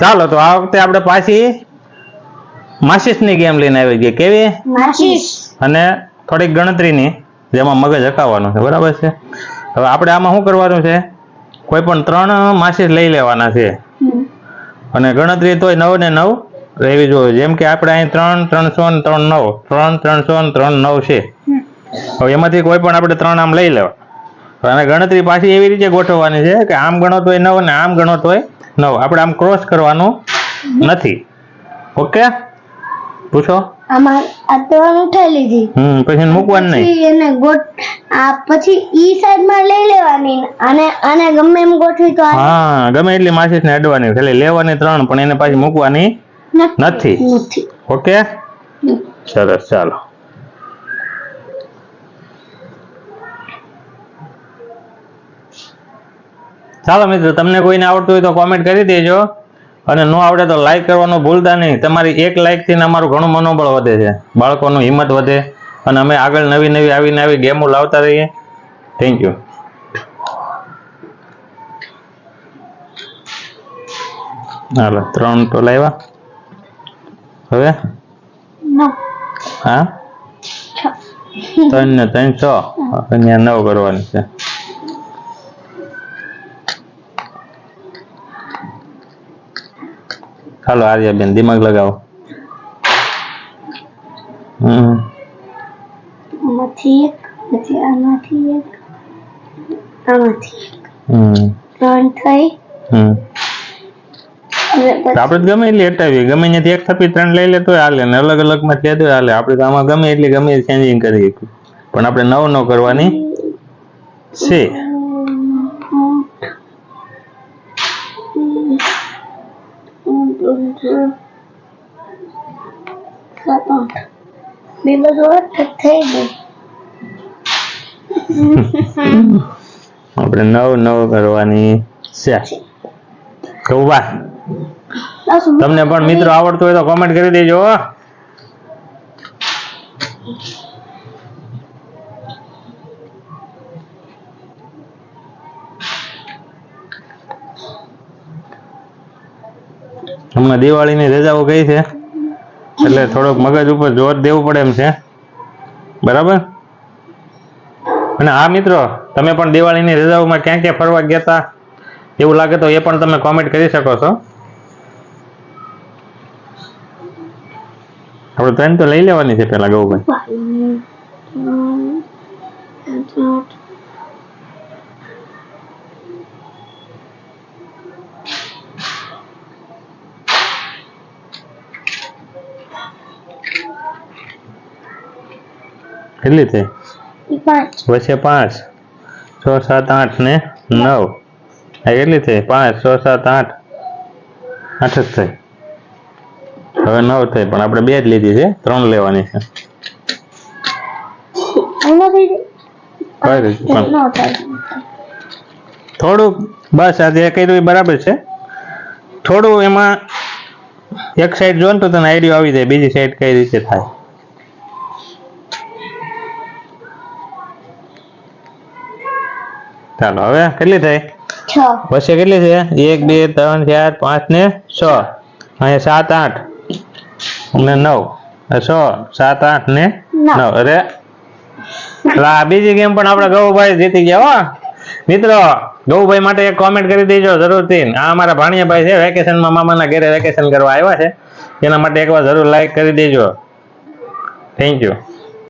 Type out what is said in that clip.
ચાલો તો આ વખતે આપણે પાછી માસિસની ગેમ લઈને આવી ગઈ. કેવી? અને થોડીક ગણતરીની જેમાં મગજ હકાવવાનું છે. બરાબર છે? હવે આપણે આમાં શું કરવાનું છે? કોઈ પણ ત્રણ માસિસ લઈ લેવાના છે. અને ગણતરી તોય નવ ને નવ રહેવી જોઈએ. જેમ કે આપણે અહીં ત્રણ ત્રણસો ને ત્રણ નવ. ત્રણ ત્રણસો ને ત્રણ નવ છે. હવે એમાંથી કોઈ પણ આપણે ત્રણ આમ લઈ લેવા. અને ગણતરી પાછી એવી રીતે ગોઠવવાની છે કે આમ ગણો તોય નવ ને આમ ગણો તોય નવ. આપણે આમ ક્રોસ કરવાનું નથી. ઓકે પૂછો? આમાં આ ત્રણ ઉઠાઈ લીધી. હમ પછી મૂકવાનું નહીં. એને ગોઠ આ પછી ઈ સાઈડમાં લઈ લેવાની અને આને ગમે એમ ગોઠવી તો હા ગમે એટલી માસીસ ને અડવાની લેવાની ત્રણ પણ એને પાછી મૂકવાની નથી. નથી. ઓકે સરસ ચાલો. ચાલો મિત્રો તમને કોઈને આવડતું હોય તો કોમેન્ટ કરી દેજો. અને ન આવડે તો લાઇક કરવાનું ભૂલતા નહીં. તમારી એક લાઇકથી અમારું ઘણું મનોબળ વધે છે. બાળકોનું હિંમત વધે. અને અમે આગળ નવી નવી આવી ગેમો લાવતા રહીએ. થેન્ક યુ હાલો ત્રણ તો લાવ્યા. હવે? હા? ત્રણ ને ત્રણ છ અહીંયા નવ કરવાની છે. હાલો આર્યાબેન દિમાગ લગાવો. હમ. આમાંથી એક પછી આમાંથી એક આમાંથી એક. હમ. ત્રણ થઈ. હમ. આપણે ગમે એટલી હટાવીએ. ગમે ત્યાંથી એક થપી ત્રણ લઈ લે તો હાલે ને અલગ અલગમાં છે તો હાલે. આપણે તો આમાં ગમે એટલી ગમે ચેન્જિંગ કરી શકીએ. પણ આપણે નવ નવ કરવાની છે. સાત આઠ બે બધું થઈ ગયું આપણે નવ નવ કરવાની છે. દસ તમને પણ મિત્રો આવડતું હોય તો કોમેન્ટ કરી દેજો હમણાં દિવાળીની રજાઓ ગઈ છે. એટલે થોડોક મગજ ઉપર જોર દેવું પડે એમ છે. બરાબર? અને હા મિત્રો, તમે પણ દિવાળીની રજાઓમાં ક્યાં ક્યાં ફરવા ગયા હતા એવું લાગે તો એ પણ તમે કોમેન્ટ કરી શકો છો. આપણે ટ્રેન તો લઈ લેવાની છે પેલા ગૌભાઈ. કેટલી થઈ? વચ્ચે પાંચ. છ સાત આઠ ને નવ. આ કેટલી થઈ? પાંચ છ સાત આઠ. આઠ જ થઈ. હવે નવ થઈ પણ આપણે બે જ લીધી છે. ત્રણ લેવાની છે. થોડુંક બસ આ જે કર્યું એ બરાબર છે. થોડું એમાં એક સાઈડ જો ને તો તને આઈડિયો આવી જાય બીજી સાઈડ કઈ રીતે થાય. ચાલો હવે કેટલી થઈ? છ. વચ્ચે કેટલી છે? એક બે ત્રણ ચાર પાંચ ને છ. અહીંયા સાત આઠ. અને નવ. છ સાત આઠ ને. નવ. અરે આ બીજી ગેમ પણ આપણા ગૌભાઈ જીતી ગયા હો. મિત્રો ગૌભાઈ માટે એક કોમેન્ટ કરી દેજો જરૂરથી. આ અમારા ભાણિયાભાઈ છે વેકેશનમાં મામાના ઘરે વેકેશન કરવા આવ્યા છે. એના માટે એકવાર જરૂર લાઈક કરી દેજો. Thank you